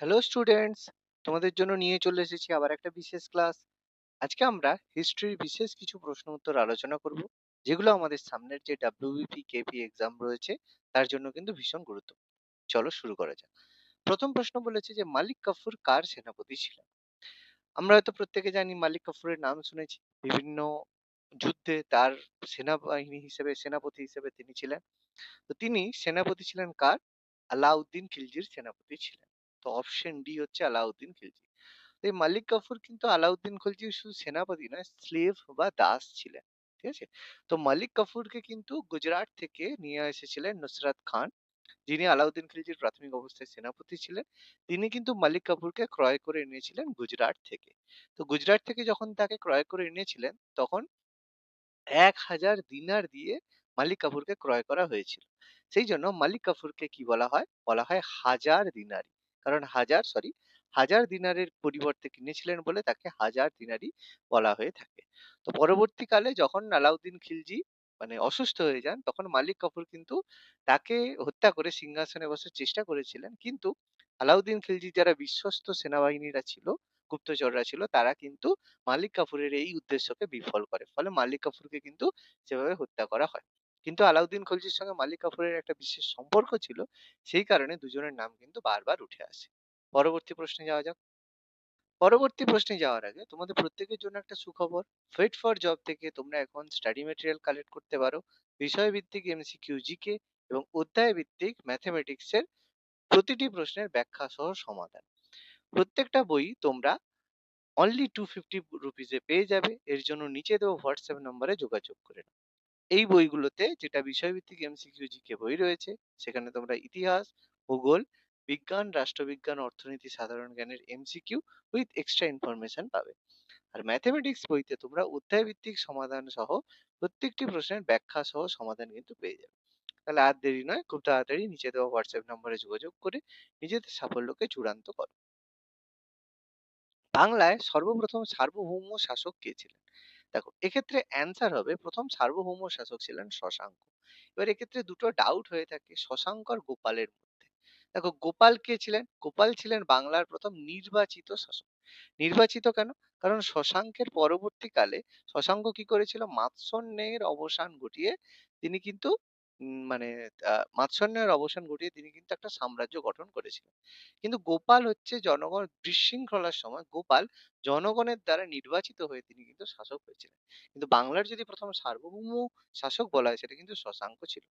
Hello students তোমাদের জন্য নিয়ে চলে এসেছি আবার একটা বিশেষ ক্লাস আজকে আমরা হিস্ট্রির বিশেষ কিছু প্রশ্ন উত্তর আলোচনা করব, যেগুলো আমাদের সামনের যে ডাব্লিউবিপি কেপি এক্সাম রয়েছে, তার জন্য কিন্তু ভীষণ গুরুত্বপূর্ণ চলো শুরু করা যাক। প্রথম প্রশ্ন বলেছে যে, মালিক কাফুর কার সেনাপতি ছিলেন আমরা হয়তো প্রত্যেকে জানি মালিক কাফুরের নাম শুনেছি। বিভিন্ন যুদ্ধে তার সেনাবাহিনী হিসেবে, সেনাপতি হিসেবে তিনি ছিলেন। তো তিনি সেনাপতি ছিলেন কার? আলাউদ্দিন খিলজির সেনাপতি ছিলেন। তো অপশন ডি হচ্ছে আলাউদ্দিন খিলজি। এই মালিক কাফুর কিন্তু আলাউদ্দিন খিলজি শুধু সেনাপতি নয় স্লেভ বা দাস ছিলেন, ঠিক আছে? তো মালিক কাফুরকে কিন্তু গুজরাট থেকে নিয়ে এসেছিলেন নুসরাত খান, যিনি আলাউদ্দিন খিলজির প্রাথমিক অবস্থায় সেনাপতি ছিলেন। তিনি কিন্তু মালিক কাফুরকে ক্রয় করে এনেছিলেন গুজরাট থেকে। তো গুজরাট থেকে যখন তাকে ক্রয় করে এনেছিলেন, তখন এক হাজার দিনার দিয়ে মালিক কাফুরকে ক্রয় করা হয়েছিল। সেই জন্য মালিক কাফুরকে কি বলা হয়? বলা হয় হাজার দিনারি। কারণ হাজার, সরি, হাজার দিনারের পরিবর্তে কিনেছিলেন বলে তাকে হাজার দিনারি বলা হয়ে থাকে। তো পরবর্তীকালে যখন আলাউদ্দিন খিলজি মানে অসুস্থ হয়ে যান, তখন মালিক কাফুর কিন্তু তাকে হত্যা করে সিংহাসনে বসার চেষ্টা করেছিলেন। কিন্তু আলাউদ্দিন খিলজি যারা বিশ্বস্ত সেনাবাহিনীরা ছিল, গুপ্তচররা ছিল, তারা কিন্তু মালিক কাফুরের এই উদ্দেশ্যকে বিফল করে। ফলে মালিক কাফুরকে কিন্তু সেভাবে হত্যা করা হয়। কিন্তু আলাউদ্দিন খলজির সঙ্গে মালিক কাফুরের একটা বিশেষ সম্পর্ক ছিল, সেই কারণে দুজনের নাম কিন্তু বারবার উঠে আসে। পরবর্তী প্রশ্নে যাওয়া যাক। পরবর্তী প্রশ্নে যাওয়ার আগে তোমাদের প্রত্যেকের জন্য একটা সুখবর। ফিট ফর জব থেকে তোমরা এখন স্টাডি মেটেরিয়াল কালেক্ট করতে পারো। বিষয়ভিত্তিক এমসিকিউ জিকে এবং অধ্যায় ভিত্তিক ম্যাথমেটিক্সের প্রতিটি প্রশ্নের ব্যাখ্যা সহ সমাধান। প্রত্যেকটা বই তোমরা অনলি টু ফিফটি রুপিসে পেয়ে যাবে। এর জন্য নিচে দেওয়া হোয়াটসঅ্যাপ নম্বরে যোগাযোগ করে এই বইগুলোতে যেটা বিষয়ভিত্তিক এমসিকিউ জিকে বই রয়েছে, সেখানে তোমরা ইতিহাস, ভূগোল, বিজ্ঞান, রাষ্ট্রবিজ্ঞান, অর্থনীতি, সাধারণ জ্ঞানের এমসিকিউ উইথ এক্সট্রা ইনফরমেশন পাবে। আর ম্যাথমেটিক্স বইতে তোমরা অধ্যায় ভিত্তিক সমাধান সহ প্রত্যেকটি প্রশ্নের ব্যাখ্যা সহ সমাধান কিন্তু পেয়ে যাবে। তাহলে আর দেরি নয়, খুব তাড়াতাড়ি নিচে দেওয়া হোয়াটসঅ্যাপ নম্বরে যোগাযোগ করে নিজেদের সাফল্যকে চূড়ান্ত করো। বাংলায় সর্বপ্রথম সার্বভৌম শাসক কে ছিলেন? দেখো, এক্ষেত্রে অ্যান্সার হবে প্রথম সার্বভৌম শাসক ছিলেন শশাঙ্ক। এবার এক্ষেত্রে দুটো ডাউট হয়ে থাকে শশাঙ্ক আর গোপালের মধ্যে। দেখো, গোপাল কে ছিলেন? গোপাল ছিলেন বাংলার প্রথম নির্বাচিত শাসক। নির্বাচিত কেন? কারণ শশাঙ্কের পরবর্তীকালে শশাঙ্ক কি করেছিল? মাৎসন্যের অবসান ঘটিয়ে তিনি কিন্তু মানে মাৎসন্যের অবসান ঘটিয়ে তিনি কিন্তু একটা সাম্রাজ্য গঠন করেছিলেন। কিন্তু গোপাল হচ্ছে জনগণ বিশৃঙ্খলার সময় গোপাল জনগণের দ্বারা নির্বাচিত হয়ে তিনি কিন্তু শাসক হয়েছিলেন। কিন্তু বাংলার যদি প্রথম সার্বভৌম শাসক বলা হয়, সেটা কিন্তু শশাঙ্ক ছিল।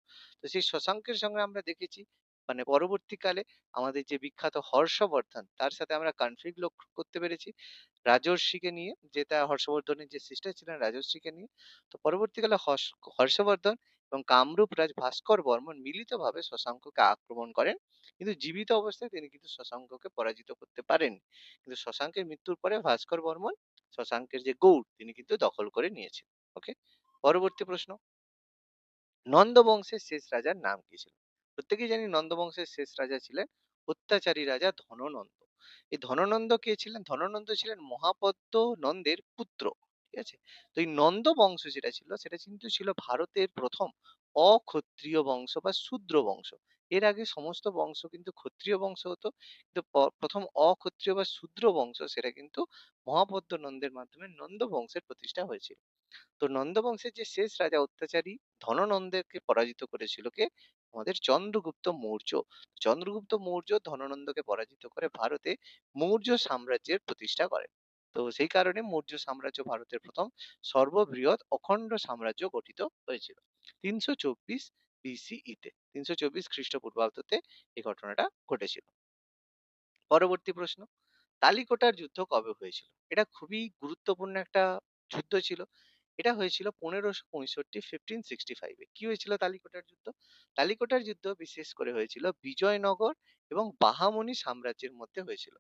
তো সেই শশাঙ্কের সঙ্গে আমরা দেখেছি মানে পরবর্তীকালে আমাদের যে বিখ্যাত হর্ষবর্ধন, তার সাথে আমরা কনফ্লিক্ট লক্ষ্য করতে পেরেছি। রাজর্ষিকে নিয়ে যেটা হর্ষবর্ধনের যে সিস্টার ছিলেন রাজর্ষিকে নিয়ে। তো পরবর্তীকালে হর্ষ- হর্ষবর্ধন এবং কামরূপ রাজ ভাস্কর বর্মন মিলিতভাবে শশাঙ্ককে আক্রমণ করেন। কিন্তু জীবিত অবস্থায় তিনি কিন্তু শশাঙ্ককে পরাজিত করতে পারেন কিন্তু শশাঙ্কের মৃত্যুর পরে ভাস্কর বর্মন শশাঙ্কের যে গৌড়, তিনি কিন্তু দখল করে নিয়েছেন। ওকে? পরবর্তী প্রশ্ন। নন্দ বংশের শেষ রাজার নাম কি ছিল? প্রত্যেকেই জানি নন্দ বংশের শেষ রাজা ছিলেন অত্যাচারী রাজা ধননন্দ। এই ধননন্দ কে ছিলেন? ধননন্দ ছিলেন মহাপদ্ম নন্দের পুত্র। ঠিক আছে? তো এই নন্দ বংশ যেটা ছিল, সেটা কিন্তু ছিল ভারতের প্রথম অক্ষত্রিয় বংশ বা শূদ্র বংশ। এর আগে সমস্ত বংশ কিন্তু ক্ষত্রিয় বংশ হতো। কিন্তু প্রথম অক্ষত্রিয় বা শূদ্র বংশ সেটা কিন্তু মহাপদ্ম নন্দের মাধ্যমে নন্দ বংশের প্রতিষ্ঠা হয়েছিল। তো নন্দ বংশের যে শেষ রাজা অত্যাচারী ধননন্দেরকে পরাজিত করেছিল কে? আমাদের চন্দ্রগুপ্ত মৌর্য। চন্দ্রগুপ্ত মৌর্য ধননন্দকে পরাজিত করে ভারতে মৌর্য সাম্রাজ্যের প্রতিষ্ঠা করেন। তো সেই কারণে মৌর্য সাম্রাজ্য ভারতের প্রথম সর্ববৃহৎ অখণ্ড সাম্রাজ্য গঠিত হয়েছিল। তিনশো চব্বিশ বিসিইতে তিনশো চব্বিশ খ্রিস্টপূর্বাব্দতে এই ঘটনাটা ঘটেছিল। পরবর্তী প্রশ্ন, তালিকোটার যুদ্ধ কবে হয়েছিল? এটা খুবই গুরুত্বপূর্ণ একটা যুদ্ধ ছিল। এটা হয়েছিল পনেরোশো পঁয়ষট্টি ফিফটিন সিক্সটি ফাইভে কি হয়েছিল তালিকোটার যুদ্ধ? তালিকোটার যুদ্ধ বিশেষ করে হয়েছিল বিজয়নগর এবং বাহামনি সাম্রাজ্যের মধ্যে হয়েছিল।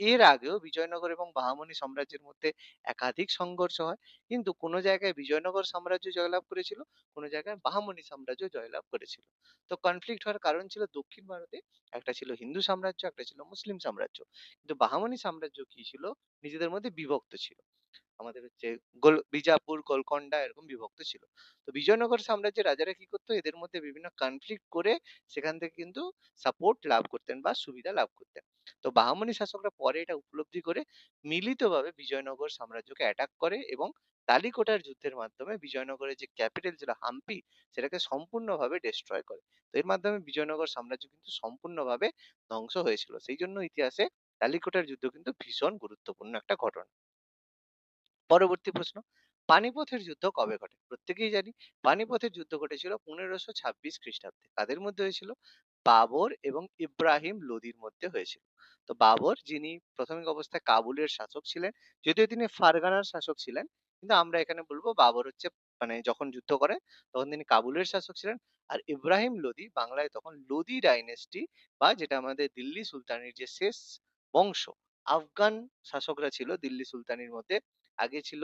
এর আগেও বিজয়নগর এবং বাহামনি সাম্রাজ্যের মধ্যে একাধিক সংঘর্ষ হয়, কিন্তু কোনো জায়গায় বিজয়নগর সাম্রাজ্য জয়লাভ করেছিল, কোনো জায়গায় বাহামনি সাম্রাজ্য জয়লাভ করেছিল। তো কনফ্লিক্ট হওয়ার কারণ ছিল দক্ষিণ ভারতে একটা ছিল হিন্দু সাম্রাজ্য, একটা ছিল মুসলিম সাম্রাজ্য। কিন্তু বাহামনি সাম্রাজ্য কি ছিল? নিজেদের মধ্যে বিভক্ত ছিল। আমাদের হচ্ছে গোল বিজাপুর, গোলকন্ডা এরকম বিভক্ত ছিল। তো বিজয়নগর সাম্রাজ্যের রাজারা কি করতো এদের মধ্যে বিভিন্ন কনফ্লিক্ট করে সেখান থেকে কিন্তু সাপোর্ট লাভ করতেন বা সুবিধা লাভ করতেন। তো বাহমনি শাসকরা পরে এটা উপলব্ধি করে মিলিতভাবে বিজয়নগর সাম্রাজ্যকে অ্যাটাক করে এবং তালিকোটার যুদ্ধের মাধ্যমে বিজয়নগরের যে ক্যাপিটাল ছিল হাম্পি সেটাকে সম্পূর্ণভাবে ডেস্ট্রয় করে। তো এর মাধ্যমে বিজয়নগর সাম্রাজ্য কিন্তু সম্পূর্ণভাবে ধ্বংস হয়েছিল। সেই জন্য ইতিহাসে তালিকোটার যুদ্ধ কিন্তু ভীষণ গুরুত্বপূর্ণ একটা ঘটনা। পরবর্তী প্রশ্ন, পানিপথের যুদ্ধ কবে ঘটে? প্রত্যেকেই জানি পানিপথের যুদ্ধ ঘটেছিল পনেরোশো ছাব্বিশ খ্রিস্টাব্দে। কাদের মধ্যে হয়েছিল? বাবর এবং ইব্রাহিম লোদির মধ্যে হয়েছিল। তো বাবর যিনি প্রাথমিক অবস্থায় কাবুলের শাসক ছিলেন, যদিও তিনি ফারগানার শাসক ছিলেন, কিন্তু আমরা এখানে বলব বাবর হচ্ছে মানে যখন যুদ্ধ করেন, তখন তিনি কাবুলের শাসক ছিলেন আর ইব্রাহিম লোদি বাংলায় তখন লোদি ডাইনেস্টি বা যেটা আমাদের দিল্লি সুলতানের যে শেষ বংশ, আফগান শাসকরা ছিল দিল্লি সুলতানির মধ্যে আগে ছিল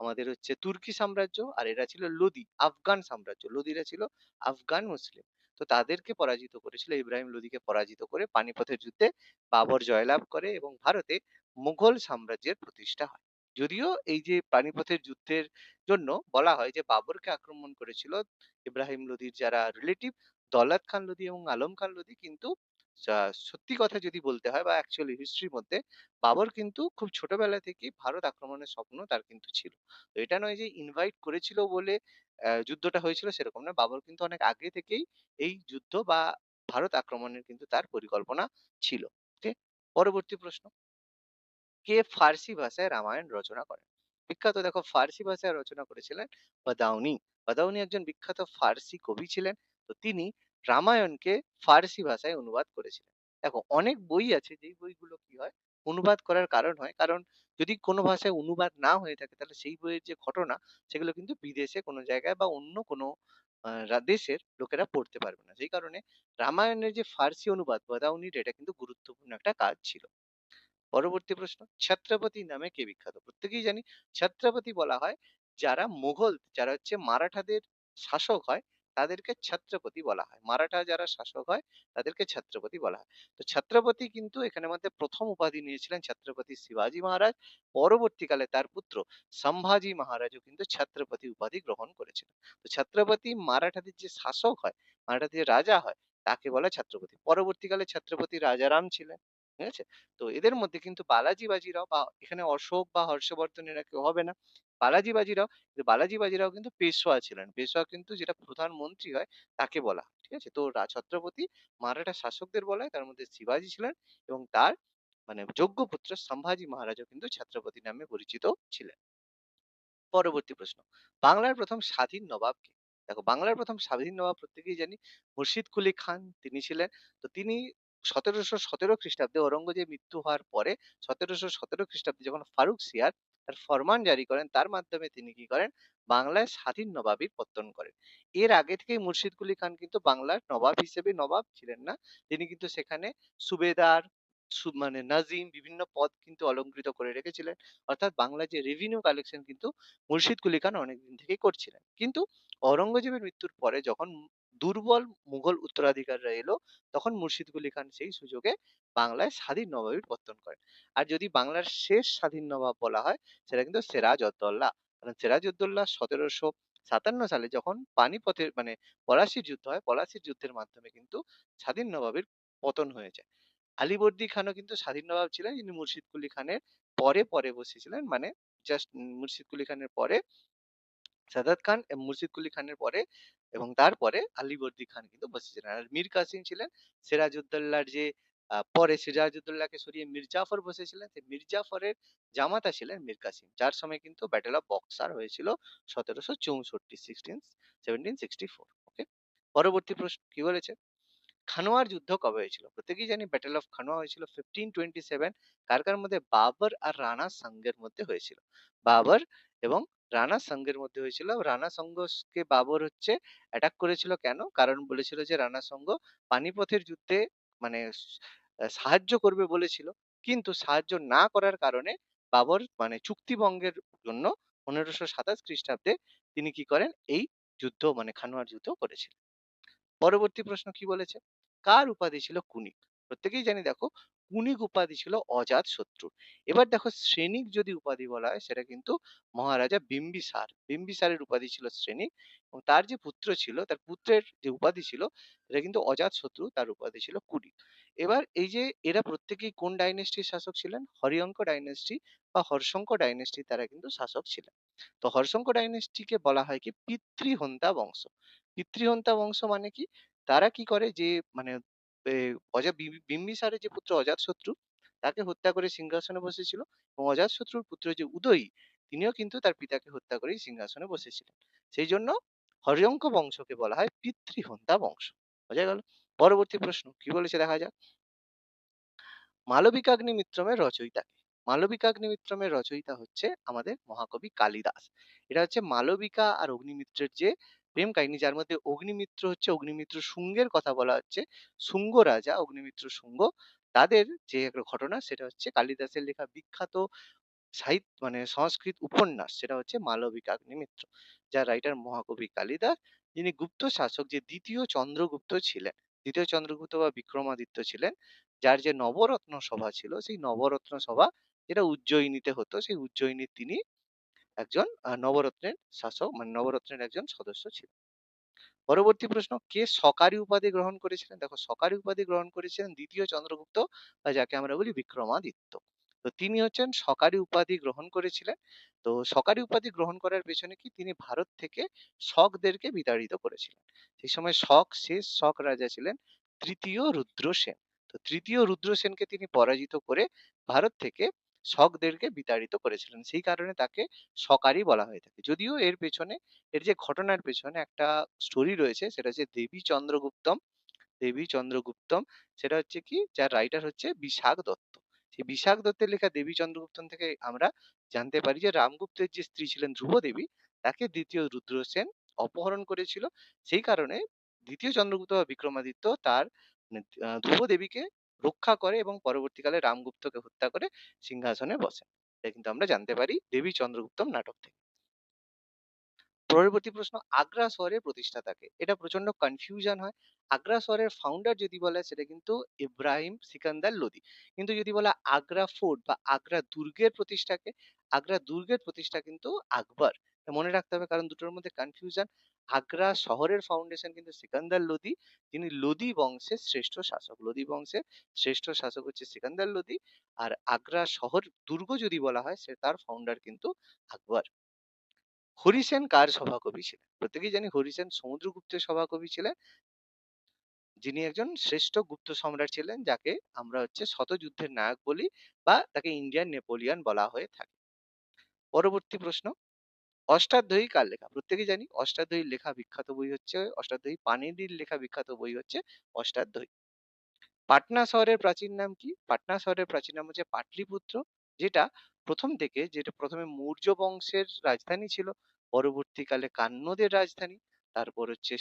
আমাদের হচ্ছে তুর্কি সাম্রাজ্য আর এরা ছিল লোদি, আফগান সাম্রাজ্য। লোদিরা ছিল আফগান মুসলিম। তো তাদেরকে পরাজিত করেছিল, ইব্রাহিম লোদিকে পরাজিত করে পানিপথের যুদ্ধে বাবর জয়লাভ করে এবং ভারতে মুঘল সাম্রাজ্যের প্রতিষ্ঠা হয়। যদিও এই যে পানিপথের যুদ্ধের জন্য বলা হয় যে বাবরকে আক্রমণ করেছিল ইব্রাহিম লোদির যারা রিলেটিভ দৌলত খান লোদি এবং আলম খান লোদি কিন্তু আহ, সত্যি কথা যদি বলতে হয় বা অ্যাকচুয়ালি হিস্ট্রির মধ্যে বাবর কিন্তু খুব ছোটবেলা থেকেই ভারত আক্রমণের স্বপ্ন তার কিন্তু ছিল। তো এটা নয় যে ইনভাইট করেছিল বলে আহ, যুদ্ধটা হয়েছিল সেরকম না। বাবর কিন্তু অনেক আগে থেকেই এই যুদ্ধ বা ভারত আক্রমণের কিন্তু তার পরিকল্পনা ছিল। ওকে পরবর্তী প্রশ্ন। কে ফার্সি ভাষায় রামায়ণ রচনা করেন? বিখ্যাত দেখো ফার্সি ভাষায় রচনা করেছিলেন বাদাউনি। বাদাউনি একজন বিখ্যাত ফার্সি কবি ছিলেন। তো তিনি রামায়ণকে ফার্সি ভাষায় অনুবাদ করেছিলেন। দেখো, অনেক বই আছে যেই বইগুলো কি হয়, অনুবাদ করার কারণ হয়। কারণ যদি কোনো ভাষায় অনুবাদ না হয়ে থাকে, তাহলে সেই বইয়ের যে ঘটনা, সেগুলো কিন্তু বিদেশে কোনো জায়গায় বা অন্য কোনো দেশের লোকেরা পড়তে পারবে না। সেই কারণে রামায়ণের যে ফার্সি অনুবাদ, বাদাউনির এটা কিন্তু গুরুত্বপূর্ণ একটা কাজ ছিল। পরবর্তী প্রশ্ন, ছত্রপতি নামে কে বিখ্যাত? প্রত্যেকেই জানি, ছত্রপতি বলা হয় যারা মুঘল, যারা হচ্ছে মারাঠাদের শাসক হয় তাদেরকে ছত্রপতি বলা হয়। মারাঠা যারা শাসক হয়, তাদেরকে ছত্রপতি বলা হয়। তো ছত্রপতি কিন্তু এখানে মধ্যে প্রথম উপাধি নিয়েছিলেন ছত্রপতি শিবাজী মহারাজ। পরবর্তীকালে তার পুত্র সম্ভাজি মহারাজও কিন্তু ছত্রপতি উপাধি গ্রহণ করেছিলেন। তো ছত্রপতি মারাঠাদের যে শাসক হয়, মারাঠাদের রাজা হয়, তাকে বলে ছত্রপতি। পরবর্তীকালে ছত্রপতি রাজারাম ছিলেন, ঠিক আছে? তো এদের মধ্যে কিন্তু বালাজি বাজিরাও বা এখানে অশোক বা হর্ষবর্ধন এরা কেউ হবে না। বালাজি বাজিরাও কিন্তু বালাজি বাজিরাও কিন্তু পেশোয়া ছিলেন। পেশোয়া কিন্তু যেটা প্রধানমন্ত্রী হয় তাকে বলা ঠিক আছে? তো ছত্রপতি মারাঠা শাসকদের বলা হয়, তার মধ্যে শিবাজি ছিলেন এবং তার মানে যোগ্য পুত্র সম্ভাজি মহারাজও কিন্তু ছত্রপতি নামে পরিচিত ছিলেন। পরবর্তী প্রশ্ন, বাংলার প্রথম স্বাধীন নবাব কে দেখো, বাংলার প্রথম স্বাধীন নবাব প্রত্যেকেই জানি, মুর্শিদ কুলি খান তিনি ছিলেন। তো তিনি সতেরোশো সতেরো খ্রিস্টাব্দে ঔরঙ্গজেব মৃত্যু হওয়ার পরে সতেরোশো সতেরো খ্রিস্টাব্দে যখন ফারুক সিয়ার তার ফরমান জারি করেন। তার মাধ্যমে তিনি কি করেন? বাংলায় স্বাধীন নবাবির পত্তন করেন। এর আগে থেকেই মুর্শিদ কুলি খান কিন্তু বাংলার নবাব হিসেবে নবাব ছিলেন না। তিনি কিন্তু সেখানে সুবেদার মানে নাজিম বিভিন্ন পদ কিন্তু অলংকৃত করে রেখেছিলেন। অর্থাৎ বাংলা যে রেভিনিউ কালেকশন কিন্তু মুর্শিদ কুলি খান অনেকদিন থেকেই করছিলেন। কিন্তু ঔরঙ্গজেবের মৃত্যুর পরে যখন দুর্বল মুঘল উত্তরাধিকাররা এলো, তখন মুর্শিদ কুলি খান সেই সুযোগে বাংলায় স্বাধীন নবাবের পত্তন করেন। আর যদি বাংলার শেষ স্বাধীন নবাব বলা হয়, সেটা কিন্তু সিরাজ উদ্দৌলা। কারণ সিরাজ উদ্দৌলা সতেরোশো সাতান্ন সালে যখন পানিপথের মানে পলাশির যুদ্ধ হয়, পলাশির যুদ্ধের মাধ্যমে কিন্তু স্বাধীন নবাবের পতন হয়ে যায় আলীবর্দী খানও কিন্তু স্বাধীন নবাব ছিলেন যিনি মুর্শিদ কুলি খানের পরে পরে বসেছিলেন মানে জাস্ট মুর্শিদ কুলি খানের পরে সাদাত খান এবং মুর্শিদ কুলি খানের পরে এবং তারপরে আলীবর্দী খান কিন্তু বসেছিলেন আর মীর কাসিম ছিলেন সিরাজউদ্দৌলার যে পরে সিরাজউদ্দৌলাকে সরিয়ে মীর জাফর বসেছিলেন সেই মীর জাফরের জামাতা ছিলেন মীর কাসিম। যার সময় কিন্তু ব্যাটেল অফ বক্সার হয়েছিল সতেরোশো চৌষট্টি sixteen seventeen sixty four okay পরবর্তী প্রশ্ন কি বলেছে? খানোয়ার যুদ্ধ কবে হয়েছিল? প্রত্যেকেই জানি ব্যাটেল অফ খানোয়া হয়েছিল ফিফটিন টোয়েন্টি সেভেন কার কার মধ্যে বাবর আর রানা সাঙ্গের মধ্যে হয়েছিল। বাবর এবং রানা সঙ্গের মধ্যে হয়েছিল। রানা সঙ্গকে বাবর হচ্ছে অ্যাটাক করেছিল কেন? কারণ বলেছিল যে রানা সঙ্গ পানিপথের যুদ্ধে মানে সাহায্য করবে বলেছিল। কিন্তু সাহায্য না করার কারণে বাবর মানে চুক্তিভঙ্গের জন্য পনেরোশো সাতাশ খ্রিস্টাব্দে তিনি কি করেন? এই যুদ্ধ মানে খানোয়ার যুদ্ধ করেছিলেন। পরবর্তী প্রশ্ন কি বলেছে? কার উপাধি ছিল কুনিক প্রত্যেকেই জানি দেখো কুনিক উপাধি ছিল অজাত শত্রুর এবার দেখো শ্রেণিক যদি উপাধি বলা হয় সেটা কিন্তু মহারাজা বিম্বিসার। বিম্বিসারের উপাধি ছিল শ্রেণিক এবং তার যে পুত্র ছিল তার পুত্রের যে উপাধি ছিল এটা কিন্তু অজাত শত্রু তার উপাধি ছিল কুনিক এবার এই যে এরা প্রত্যেকেই কোন ডাইনেস্টির শাসক ছিলেন? হরিয়ঙ্ক ডাইনেস্টি বা হর্ষঙ্ক ডাইনেস্টি তারা কিন্তু শাসক ছিলেন। তো হর্ষঙ্ক ডাইনেস্টিকে বলা হয় কি? পিতৃহন্তা বংশ। পিতৃহন্তা বংশ মানে কি? তারা কি করে যে মানে অজা বিম্বিসারের যে পুত্র অজাতশত্রু তাকে হত্যা করে সিংহাসনে বসেছিল এবং অজাতশত্রুর পুত্র যে উদয়ী, তিনিও কিন্তু তার পিতাকে হত্যা করেই সিংহাসনে বসেছিলেন। সেই জন্য হরিয়ঙ্ক বংশকে বলা হয় পিতৃহন্তা বংশ। বোঝা গেল? পরবর্তী প্রশ্ন, কি বলেছে দেখা যাক? মালবিকাগ্নিমিত্রমের রচয়িতা কে? মালবিকাগ্নিমিত্রমের রচয়িতা হচ্ছে আমাদের মহাকবি কালিদাস। এটা হচ্ছে মালবিকা আর অগ্নিমিত্রের যে প্রেম কাহিনী যার মধ্যে অগ্নিমিত্র হচ্ছে অগ্নিমিত্র শুঙ্গের কথা বলা হচ্ছে। শুঙ্গ রাজা, অগ্নিমিত্র শুঙ্গ, তাদের যে একটা ঘটনা সেটা হচ্ছে কালিদাসের লেখা বিখ্যাত সাহিত্য মানে সংস্কৃত উপন্যাস, সেটা হচ্ছে মালবিকাগ্নিমিত্র যার রাইটার মহাকবি কালিদাস, যিনি গুপ্ত শাসক যে দ্বিতীয় চন্দ্রগুপ্ত ছিলেন, দ্বিতীয় চন্দ্রগুপ্ত বা বিক্রমাদিত্য ছিলেন, যার যে নবরত্ন সভা ছিল, সেই নবরত্ন সভা যেটা উজ্জয়িনীতে হতো, সেই উজ্জয়িনীর তিনি একজন নবরত্নের শাসক মানে নবরত্নের একজন সদস্য ছিলেন পরবর্তী প্রশ্ন, কে সকারি উপাধি গ্রহণ করেছিলেন? দেখো, সকারি উপাধি গ্রহণ করেছিলেন দ্বিতীয় চন্দ্রগুপ্ত, বা যাকে আমরা বলি বিক্রমাদিত্য। তো তিনি হচ্ছেন সকারি উপাধি গ্রহণ করেছিলেন। তো সকারি উপাধি গ্রহণ করার পেছনে কি তিনি ভারত থেকে শকদেরকে বিতাড়িত করেছিলেন? সেই সময় শক শেষ শক রাজা ছিলেন তৃতীয় রুদ্রসেন। তো তৃতীয় রুদ্রসেনকে তিনি পরাজিত করে ভারত থেকে শকদেরকে বিতাড়িত করেছিলেন। সেই কারণে তাকে সকারি বলা হয়ে থাকে। যদিও এর পেছনে, এর যে ঘটনার পেছনে একটা স্টোরি রয়েছে, সেটা হচ্ছে দেবী চন্দ্রগুপ্তম দেবী চন্দ্রগুপ্তম, সেটা হচ্ছে কি, যার রাইটার হচ্ছে বিশাখ দত্ত। সেই বিশাখ দত্তের লেখা দেবী চন্দ্রগুপ্তম থেকে আমরা জানতে পারি যে রামগুপ্তের যে স্ত্রী ছিলেন ধ্রুব দেবী তাকে দ্বিতীয় রুদ্রসেন অপহরণ করেছিল। সেই কারণে দ্বিতীয় চন্দ্রগুপ্ত বা বিক্রমাদিত্য তার মানে ধ্রুব দেবীকে রক্ষা করে এবং পরবর্তীকালে রামগুপ্তকে হত্যা করে সিংহাসনে বসেন। এটা কিন্তু আমরা জানতে পারি দেবী চন্দ্রগুপ্তম নাটক থেকে। পরবর্তী প্রশ্ন আগ্রা শহরের প্রতিষ্ঠাতাকে এটা প্রচণ্ড কনফিউশন হয়। আগ্রা শহরের ফাউন্ডার যদি বলে সেটা কিন্তু ইব্রাহিম সিকান্দার লোদি। কিন্তু যদি বলা আগ্রা ফোর্ট বা আগ্রা দুর্গের প্রতিষ্ঠাকে আগ্রা দুর্গের প্রতিষ্ঠা কিন্তু আকবর। মনে রাখতে হবে কারণ দুটোর মধ্যে কনফিউশন আগ্রা শহরের ফাউন্ডেশন কিন্তু সিকান্দার লোদি যিনি লোদি বংশের শ্রেষ্ঠ শাসক। লোদি বংশের শ্রেষ্ঠ শাসক হচ্ছে সিকান্দার লোদি আর আগ্রা শহর দুর্গ যদি বলা হয়, সে তার ফাউন্ডার কিন্তু আকবর। হরিসেন কার সভাকবি ছিলেন? প্রত্যেকেই জানি হরিসেন সমুদ্রগুপ্তের সভাকবি ছিলেন। যিনি একজন শ্রেষ্ঠ গুপ্ত সম্রাট ছিলেন, যাকে আমরা হচ্ছে শতযুদ্ধের নায়ক বলি বা তাকে ইন্ডিয়ান নেপোলিয়ান বলা হয়ে থাকে। পরবর্তী প্রশ্ন। অষ্টাধ্যায়ী কার লেখা? প্রত্যেকেই জানি অষ্টাধ্যায়ীর লেখা বিখ্যাত বই হচ্ছে, অষ্টাধ্যায়ী পানিনির লেখা বিখ্যাত বই হচ্ছে অষ্টাধ্যায়ী। পাটনা শহরের প্রাচীন নাম কি? পাটনা শহরের প্রাচীন নাম হচ্ছে পাটলিপুত্র, যেটা প্রথম থেকে, যেটা প্রথমে মৌর্য বংশের রাজধানী ছিল, পরবর্তীকালে কান্নদের রাজধানী, তারপর হচ্ছে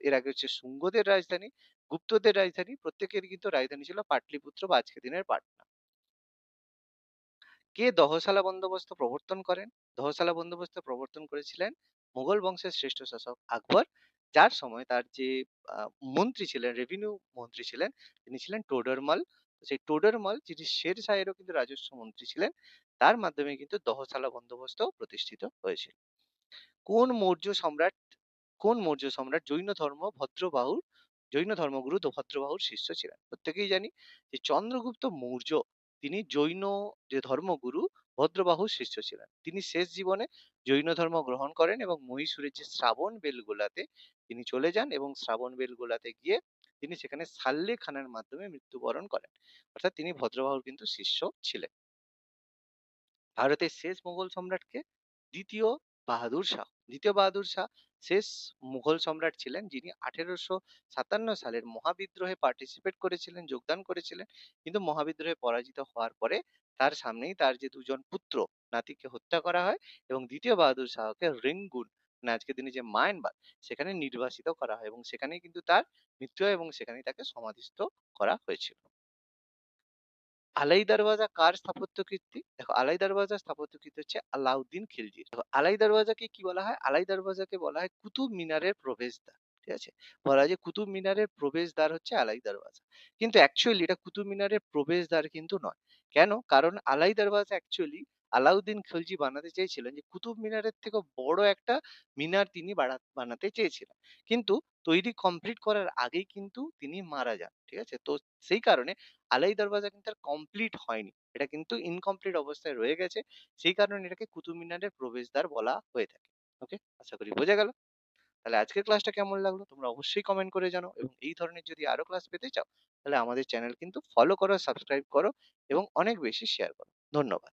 এর আগে হচ্ছে শুঙ্গদের রাজধানী, গুপ্তদের রাজধানী প্রত্যেকের কিন্তু রাজধানী ছিল পাটলিপুত্র বা আজকের দিনের পাটনা। কে দহশালা বন্দোবস্ত প্রবর্তন করেন? দহশালা বন্দোবস্ত প্রবর্তন করেছিলেন মুঘল বংশের শ্রেষ্ঠ শাসক আকবর। যার সময় তার যে মন্ত্রী ছিলেন রেভিনিউ মন্ত্রী ছিলেন, তিনি ছিলেন টোডরমাল। সেই টোডরমাল, যিনি শের শাহেরও কিন্তু রাজস্ব মন্ত্রী ছিলেন, তার মাধ্যমে কিন্তু দহশালা বন্দোবস্ত প্রতিষ্ঠিত হয়েছিল। কোন মৌর্য সম্রাট, কোন মৌর্য সম্রাট জৈন ধর্ম ভদ্রবাহুর, জৈন ধর্মগুরু ভদ্রবাহুর শিষ্য ছিলেন? প্রত্যেকেই জানি যে চন্দ্রগুপ্ত মৌর্য তিনি জৈন যে ধর্মগুরু ভদ্রবাহুর শিষ্য ছিলেন। তিনি শেষ জীবনে জৈন ধর্ম গ্রহণ করেন এবং মহীশূরের যে শ্রাবণ বেলগোলাতে তিনি চলে যান এবং শ্রাবণ বেলগোলাতে গিয়ে তিনি সেখানে সাল্লে খানের মাধ্যমে মৃত্যুবরণ করেন। অর্থাৎ তিনি ভদ্রবাহুর কিন্তু শিষ্য ছিলেন। ভারতের শেষ মুঘল সম্রাটকে দ্বিতীয় বাহাদুর শাহ দ্বিতীয় বাহাদুর শাহ শেষ মুঘল সম্রাট ছিলেন, যিনি আঠেরোশো সাতান্ন সালের মহাবিদ্রোহে পার্টিসিপেট করেছিলেন, যোগদান করেছিলেন। কিন্তু মহাবিদ্রোহে পরাজিত হওয়ার পরে তার সামনেই তার যে দুজন পুত্র নাতিকে হত্যা করা হয় এবং দ্বিতীয় বাহাদুর শাহকে রেঙ্গুন মানে আজকের দিনে যে মায়ানমার সেখানে নির্বাসিত করা হয় এবং সেখানেই কিন্তু তার মৃত্যু হয় এবং সেখানেই তাকে সমাধিস্থ করা হয়েছিল। আলাই দরওয়াজা কার স্থাপত্য কীর্তি দেখো আলাই দরওয়াজা স্থাপত্য কীর্তি হচ্ছে আলাউদ্দিন খিলজির দেখো আলাই দরওয়াজাকে কি বলা হয় আলাই দরওয়াজাকে বলা হয় কুতুব মিনারের প্রবেশদ্বার, ঠিক আছে? বলা যে কুতুব মিনারের প্রবেশদ্বার হচ্ছে আলাই দরওয়াজা। কিন্তু অ্যাকচুয়ালি এটা কুতুব মিনারের প্রবেশদ্বার কিন্তু নয়। কেন? কারণ আলাই দরওয়াজা অ্যাকচুয়ালি আলাউদ্দিন খিলজি বানাতে চেয়েছিলেন যে কুতুব মিনারের থেকেও বড় একটা মিনার তিনি বানাতে চেয়েছিলেন। কিন্তু তৈরি কমপ্লিট করার আগেই কিন্তু তিনি মারা যান। ঠিক আছে? তো সেই কারণে আলাই দরওয়াজা কিন্তু আর কমপ্লিট হয়নি। এটা কিন্তু ইনকমপ্লিট অবস্থায় রয়ে গেছে। সেই কারণে এটাকে কুতুব মিনারের প্রবেশদ্বার বলা হয়ে থাকে। ওকে? আশা করি বোঝা গেল? তাহলে আজকের ক্লাসটা কেমন লাগল? তোমরা অবশ্যই কমেন্ট করে জানাও এবং এই ধরনের যদি আরও ক্লাস পেতে চাও তাহলে আমাদের চ্যানেল কিন্তু ফলো করো, সাবস্ক্রাইব করো এবং অনেক বেশি শেয়ার করো। ধন্যবাদ।